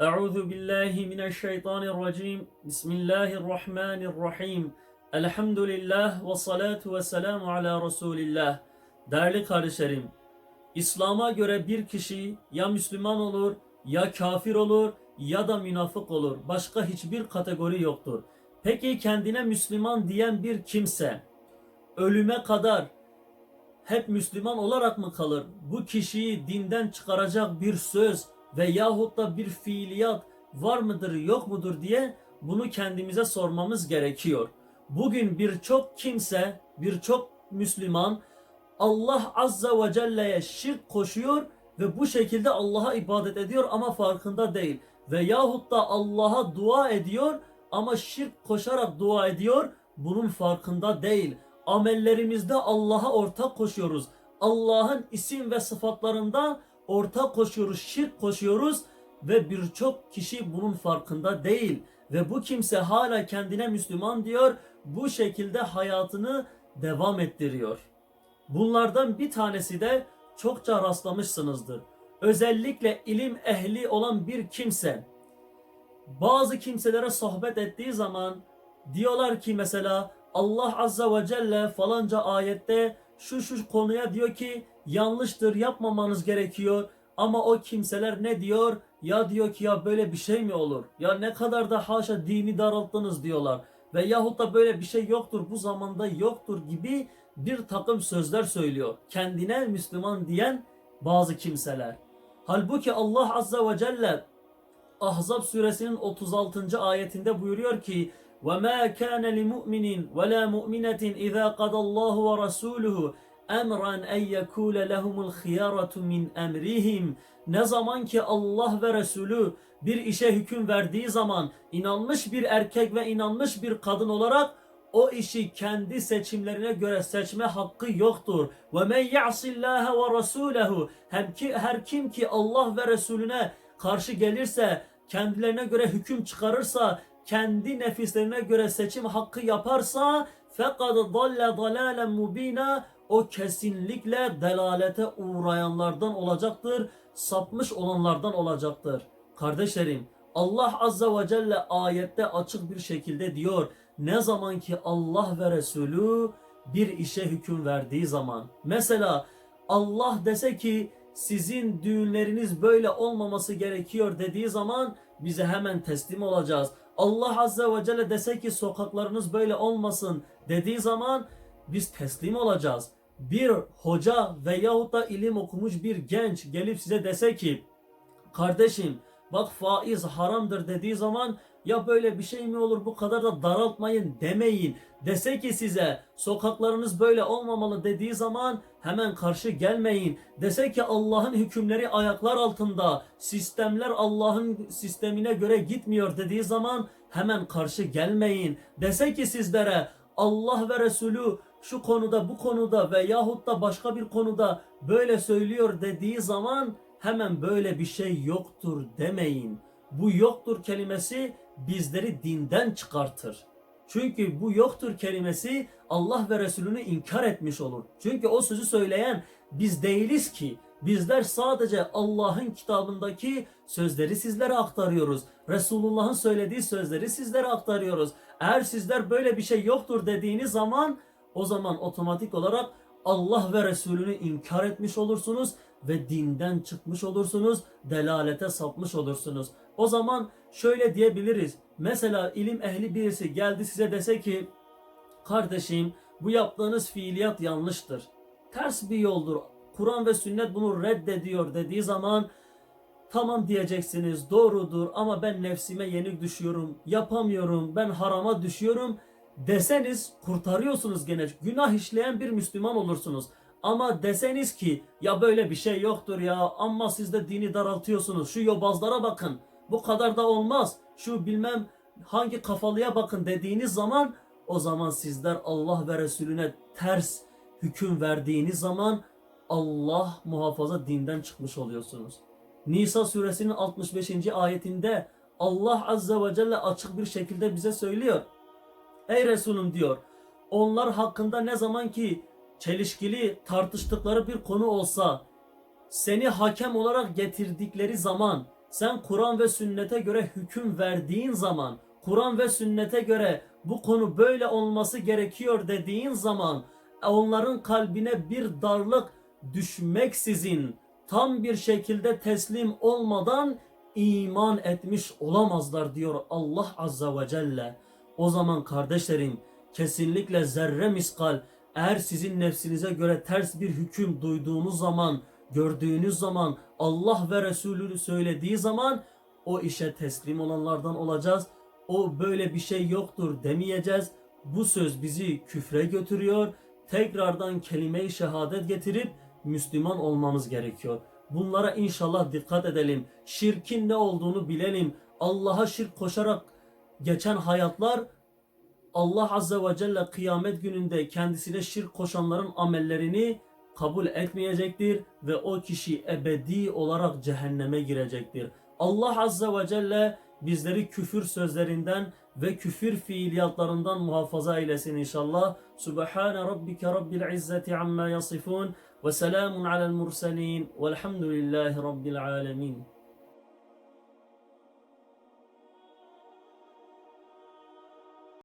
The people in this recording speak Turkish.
أعوذ بالله من الشيطان الرجيم بسم الله الرحمن الرحيم الحمد لله والصلاة والسلام على رسول الله Değerli kardeşlerim, İslam'a göre bir kişi ya Müslüman olur, ya kafir olur, ya da münafık olur. Başka hiçbir kategori yoktur. Peki kendine Müslüman diyen bir kimse ölüme kadar hep Müslüman olarak mı kalır? Bu kişiyi dinden çıkaracak bir söz ve yahut da bir fiiliyat var mıdır yok mudur diye bunu kendimize sormamız gerekiyor. Bugün birçok kimse, birçok Müslüman Allah Azza ve Celle'ye şirk koşuyor ve bu şekilde Allah'a ibadet ediyor ama farkında değil. Ve yahut da Allah'a dua ediyor ama şirk koşarak dua ediyor bunun farkında değil. Amellerimizde Allah'a ortak koşuyoruz. Allah'ın isim ve sıfatlarında ortak koşuyoruz, şirk koşuyoruz ve birçok kişi bunun farkında değil. Ve bu kimse hala kendine Müslüman diyor, bu şekilde hayatını devam ettiriyor. Bunlardan bir tanesi de çokça rastlamışsınızdır. Özellikle ilim ehli olan bir kimse bazı kimselere sohbet ettiği zaman diyorlar ki mesela Allah Azza ve Celle falanca ayette şu şu konuya diyor ki yanlıştır yapmamanız gerekiyor ama o kimseler ne diyor? Ya diyor ki ya böyle bir şey mi olur? Ya ne kadar da haşa dini daralttınız diyorlar. Ve yahut da böyle bir şey yoktur bu zamanda yoktur gibi bir takım sözler söylüyor. Kendine Müslüman diyen bazı kimseler. Halbuki Allah Azza ve Celle Ahzab suresinin 36. ayetinde buyuruyor ki وَمَا كَانَ لِمُؤْمِنٍ وَلَا مُؤْمِنَةٍ إِذَا قَضَى اللّٰهُ وَرَسُولُهُ emran en yekule lehumul khiyaratu min emrihim. Ne zaman ki Allah ve Resulü bir işe hüküm verdiği zaman inanmış bir erkek ve inanmış bir kadın olarak o işi kendi seçimlerine göre seçme hakkı yoktur. Ve men ya'sillaha ve rasulehu hem ki her kim ki Allah ve Resulüne karşı gelirse, kendilerine göre hüküm çıkarırsa, kendi nefislerine göre seçim hakkı yaparsa fekad dalle dalalen mubina o kesinlikle delalete uğrayanlardan olacaktır, sapmış olanlardan olacaktır. Kardeşlerim, Allah Azza ve Celle ayette açık bir şekilde diyor. Ne zaman ki Allah ve Resulü bir işe hüküm verdiği zaman. Mesela Allah dese ki sizin düğünleriniz böyle olmaması gerekiyor dediği zaman bize hemen teslim olacağız. Allah Azze ve Celle dese ki sokaklarınız böyle olmasın dediği zaman biz teslim olacağız. Bir hoca veyahut da ilim okumuş bir genç gelip size dese ki kardeşim bak faiz haramdır dediği zaman ya böyle bir şey mi olur bu kadar da daraltmayın demeyin. Dese ki size sokaklarınız böyle olmamalı dediği zaman hemen karşı gelmeyin. Dese ki Allah'ın hükümleri ayaklar altında, sistemler Allah'ın sistemine göre gitmiyor dediği zaman hemen karşı gelmeyin. Dese ki sizlere Allah ve Resulü şu konuda bu konuda ve yahut da başka bir konuda böyle söylüyor dediği zaman hemen böyle bir şey yoktur demeyin. Bu yoktur kelimesi bizleri dinden çıkartır. Çünkü bu yoktur kelimesi Allah ve Resulünü inkar etmiş olur. Çünkü o sözü söyleyen biz değiliz ki. Bizler sadece Allah'ın kitabındaki sözleri sizlere aktarıyoruz. Resulullah'ın söylediği sözleri sizlere aktarıyoruz. Eğer sizler böyle bir şey yoktur dediğiniz zaman o zaman otomatik olarak Allah ve Resulünü inkar etmiş olursunuz ve dinden çıkmış olursunuz, delalete sapmış olursunuz. O zaman şöyle diyebiliriz. Mesela ilim ehli birisi geldi size dese ki kardeşim bu yaptığınız fiiliyat yanlıştır. Ters bir yoldur. Kur'an ve sünnet bunu reddediyor dediği zaman tamam diyeceksiniz doğrudur ama ben nefsime yenik düşüyorum, yapamıyorum, ben harama düşüyorum deseniz kurtarıyorsunuz gene. Günah işleyen bir Müslüman olursunuz. Ama deseniz ki ya böyle bir şey yoktur ya ama siz de dini daraltıyorsunuz. Şu yobazlara bakın. Bu kadar da olmaz. Şu bilmem hangi kafalıya bakın dediğiniz zaman o zaman sizler Allah ve Resulüne ters hüküm verdiğiniz zaman Allah muhafaza dinden çıkmış oluyorsunuz. Nisa suresinin 65. ayetinde Allah azze ve celle açık bir şekilde bize söylüyor. Ey Resulüm diyor. Onlar hakkında ne zaman ki çelişkili tartıştıkları bir konu olsa seni hakem olarak getirdikleri zaman Sen Kur'an ve sünnete göre hüküm verdiğin zaman, Kur'an ve sünnete göre bu konu böyle olması gerekiyor dediğin zaman onların kalbine bir darlık düşmeksizin tam bir şekilde teslim olmadan iman etmiş olamazlar diyor Allah Azza ve Celle. O zaman kardeşlerim kesinlikle zerre miskal eğer sizin nefsinize göre ters bir hüküm duyduğunuz zaman, gördüğünüz zaman, Allah ve Resulü söylediği zaman o işe teslim olanlardan olacağız. O böyle bir şey yoktur demeyeceğiz. Bu söz bizi küfre götürüyor. Tekrardan kelime-i şehadet getirip Müslüman olmamız gerekiyor. Bunlara inşallah dikkat edelim. Şirkin ne olduğunu bilelim. Allah'a şirk koşarak geçen hayatlar Allah Azze ve Celle kıyamet gününde kendisine şirk koşanların amellerini kabul etmeyecektir ve o kişi ebedi olarak cehenneme girecektir. Allah Azze ve Celle bizleri küfür sözlerinden ve küfür fiiliyatlarından muhafaza eylesin inşallah. Subhane rabbike rabbil izzeti amma yasifun ve selamun alel murselin velhamdülillahi rabbil alemin.